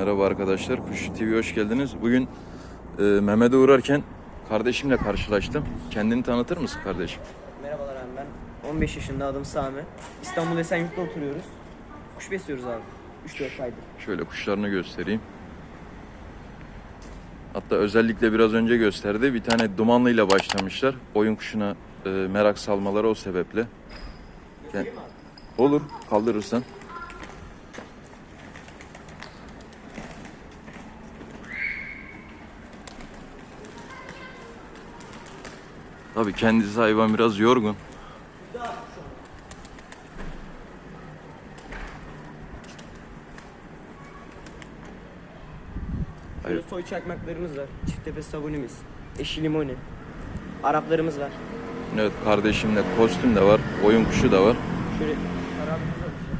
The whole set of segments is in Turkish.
Merhaba arkadaşlar, Kuş TV hoş geldiniz. Bugün e, Mehmet'e uğrarken kardeşimle karşılaştım. Kendini tanıtır mısın kardeşim? Merhabalar abi ben 15 yaşında adım Sami. İstanbul Esenyurt'ta oturuyoruz. Kuş besliyoruz abi. 3-4 aydır. Şöyle kuşlarını göstereyim. Hatta özellikle biraz önce gösterdi. Bir tane dumanlıyla başlamışlar. Oyun kuşuna e, merak salmaları o sebeple. Gel. Olur, kaldırırsan. Tabii kendisi hayvan biraz yorgun. Hayır. soy çakmaklarımız var. Çifttepe sabunimiz. Eşi limoni. Araplarımız var. Evet kardeşimde kostüm de var, oyun kuşu da var. Şöyle Arapımız var. işte.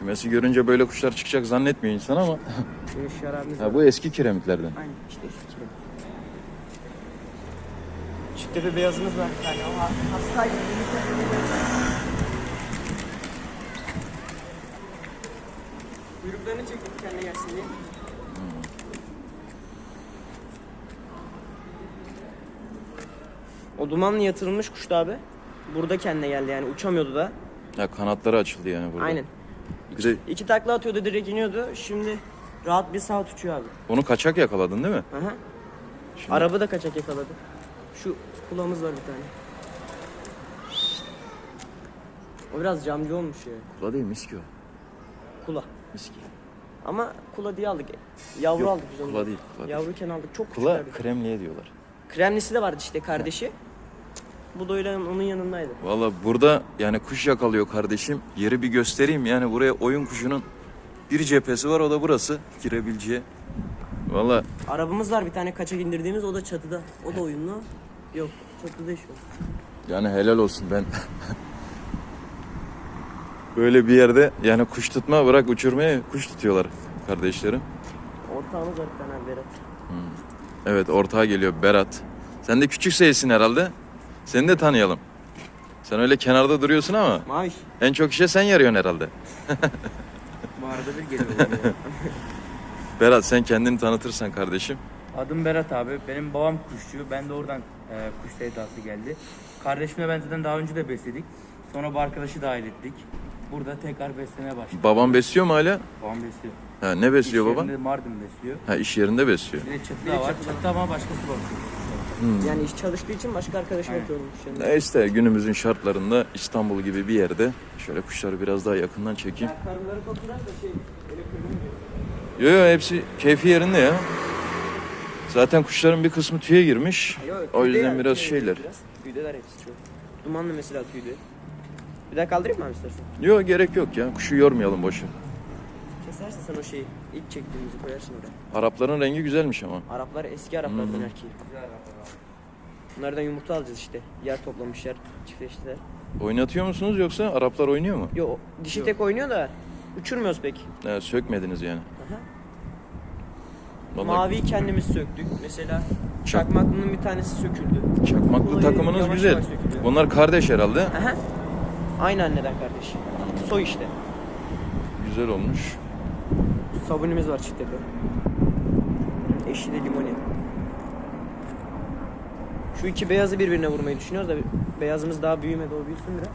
Kümesi görünce böyle kuşlar çıkacak zannetmiyor insan ama var. ha, bu eski kiremitlerden. Aynen işte eski gibi. Çifttepe beyazımız var. Yani ama hastaydı. Kuyruklarını çektik kendine gelsin diye. O dumanlı yatırılmış kuştu abi. Burada kendine geldi yani uçamıyordu da. Ya kanatları açıldı yani burada. Aynen. Bir de İki takla atıyordu direkt iniyordu. Şimdi rahat bir saat uçuyor abi. onu kaçak yakaladın değil mi? Aha. Şimdi- Araba da kaçak yakaladı. Şu kulağımız var bir tane. O biraz camcı olmuş ya. Kula değil miski o. Kula. Miski. Ama kula diye aldık. Yavru Yok, aldık biz onu. kula değil, kula değil. Yavruyken aldık. Çok Kula küçüklerdi. kremliye diyorlar. Kremlisi de vardı işte kardeşi. Bu da öyle onun yanındaydı. Valla burada yani kuş yakalıyor kardeşim. Yeri bir göstereyim yani buraya oyun kuşunun bir cephesi var o da burası girebileceği. Valla Arabamız var bir tane kaçak indirdiğimiz o da çatıda. O da oyunlu. Yok çatıda şu. yani helal olsun ben. Böyle bir yerde yani kuş tutma bırak uçurmaya kuş tutuyorlar kardeşlerim. Ortağımız var bir tane Berat. Evet ortağa geliyor Berat. Sen de küçük seyirsin herhalde. Seni de tanıyalım. Sen öyle kenarda duruyorsun ama Maviş. en çok işe sen yarıyorsun herhalde. Mağarada bir geliyor. Berat sen kendini tanıtırsan kardeşim. Adım Berat abi. Benim babam kuşçu. Ben de oradan e, kuş sevdası geldi. Kardeşimle ben zaten daha önce de besledik. Sonra bu arkadaşı dahil ettik. Burada tekrar beslemeye başladık. Baban besliyor mu hala? Babam besliyor. Ha, ne besliyor İş baban? yerinde Mardin besliyor. Ha iş yerinde besliyor. Bir de da var. Çatı ama başkası bakıyor. Yani iş çalıştığı için başka arkadaşım yanında. Ne işte günümüzün şartlarında İstanbul gibi bir yerde şöyle kuşları biraz daha yakından çekeyim. Ya karınları kokular da şey öyle kırmızı. Yo yo hepsi keyfi yerinde ya. Zaten kuşların bir kısmı tüye girmiş. Yok, O yüzden biraz şeyler. Biraz. Tüydeler hepsi çok. Dumanlı mesela tüydü. Bir daha kaldırayım mı abi istersen? Yo gerek yok ya. Kuşu yormayalım boşu. Kesersin sen o şeyi. İlk çektiğimizi koyarsın oraya. Arapların rengi güzelmiş ama. Araplar eski Araplardan Hmm. erkeği. Bunlardan yumurta alacağız işte. Yer toplamışlar, çiftleştiler. Oynatıyor musunuz yoksa Araplar oynuyor mu? Yo dişi tek oynuyor da uçurmuyoruz pek. Ha, sökmediniz yani. Aha. Vallahi Maviyi kendimiz söktük. Mesela çakmaklının bir tanesi söküldü. Çakmaklı Olayı takımınız yavaş güzel. yavaş sökülüyor. Bunlar kardeş herhalde. Aha. Aynı anneden kardeş. Soy işte. Güzel olmuş. Sabunimiz var çifttepe. Eşi de limoni. Şu iki beyazı birbirine vurmayı düşünüyoruz da beyazımız daha büyümedi o büyüsün biraz.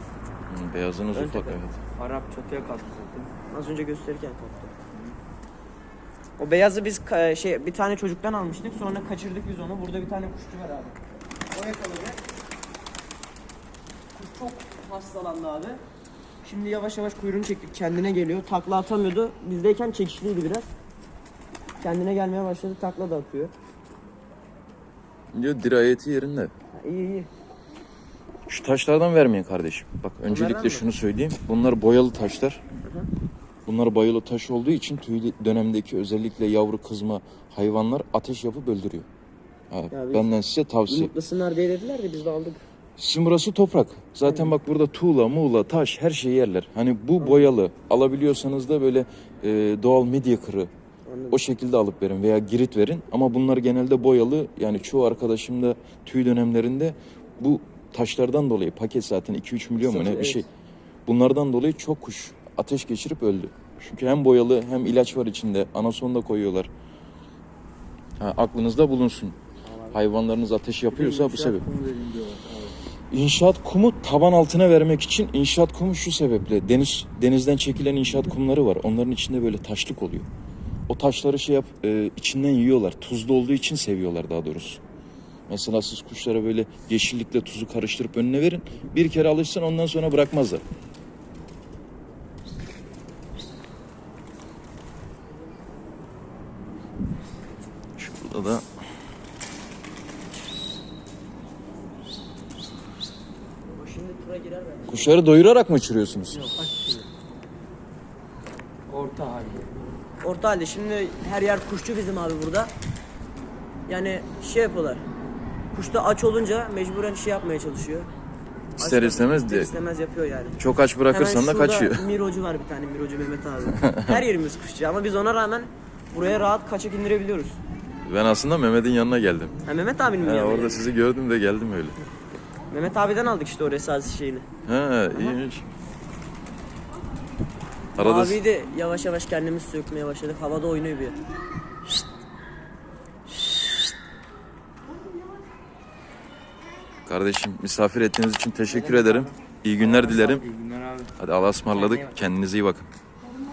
Hı, Beyazınız Ön ufak tepe. evet. Arap çatıya kalktı zaten. Az önce gösterirken kalktı. O beyazı biz ka- şey bir tane çocuktan almıştık sonra kaçırdık biz onu. Burada bir tane kuşçu var abi. O yakaladı. Kuş çok hastalandı abi. Şimdi yavaş yavaş kuyruğunu çektik. Kendine geliyor. Takla atamıyordu. Bizdeyken çekişliydi biraz. Kendine gelmeye başladı. Takla da atıyor. Diyor dirayeti yerinde. Ha, iyi iyi. Şu taşlardan vermeyin kardeşim. Bak öncelikle şunu söyleyeyim. Bunlar boyalı taşlar. Bunlar boyalı taş olduğu için tüylü dönemdeki özellikle yavru kızma hayvanlar ateş yapıp öldürüyor. Ha, Ya biz- benden size tavsiye. Yumurtlasınlar diye dediler de biz de aldık. Sizin burası toprak. Zaten bak burada tuğla, muğla, taş her şeyi yerler. Hani bu boyalı alabiliyorsanız da böyle e, doğal medya kırı Anladım. o şekilde alıp verin veya girit verin. Ama bunlar genelde boyalı. Yani çoğu arkadaşım da tüy dönemlerinde bu taşlardan dolayı paket zaten 2-3 milyon mu ne bir şey. Bunlardan dolayı çok kuş ateş geçirip öldü. Çünkü hem boyalı hem ilaç var içinde. Anason da koyuyorlar. Ha, aklınızda bulunsun. Hayvanlarınız ateş yapıyorsa bu sebep. İnşaat kumu taban altına vermek için inşaat kumu şu sebeple deniz denizden çekilen inşaat kumları var. Onların içinde böyle taşlık oluyor. O taşları şey yap e, içinden yiyorlar. Tuzlu olduğu için seviyorlar daha doğrusu. Mesela siz kuşlara böyle yeşillikle tuzu karıştırıp önüne verin. Bir kere alışsın ondan sonra bırakmazlar. Şurada da Tura girer bence. kuşları doyurarak mı uçuruyorsunuz? Yok kaç Orta halde. Orta halde şimdi her yer kuşçu bizim abi burada. Yani şey yapıyorlar. Kuş da aç olunca mecburen şey yapmaya çalışıyor. İster Aç- istemez ister de istemez yapıyor yani. çok aç bırakırsan Hemen da şurada kaçıyor. Mirocu var bir tane Mirocu Mehmet abi. Her yerimiz kuşçu ama biz ona rağmen buraya rahat kaçak indirebiliyoruz. Ben aslında Mehmet'in yanına geldim. Ha Mehmet abinin mi Ha, yanına orada yani? sizi gördüm de geldim öyle. Mehmet abiden aldık işte o resasi şeyini. Ha iyiymiş. Arada Maviyi de yavaş yavaş kendimiz sökmeye başladık. Havada oynuyor bir. kardeşim misafir ettiğiniz için teşekkür ederim. İyi günler dilerim. İyi günler abi. Hadi Allah'a ısmarladık. Kendinize iyi bakın.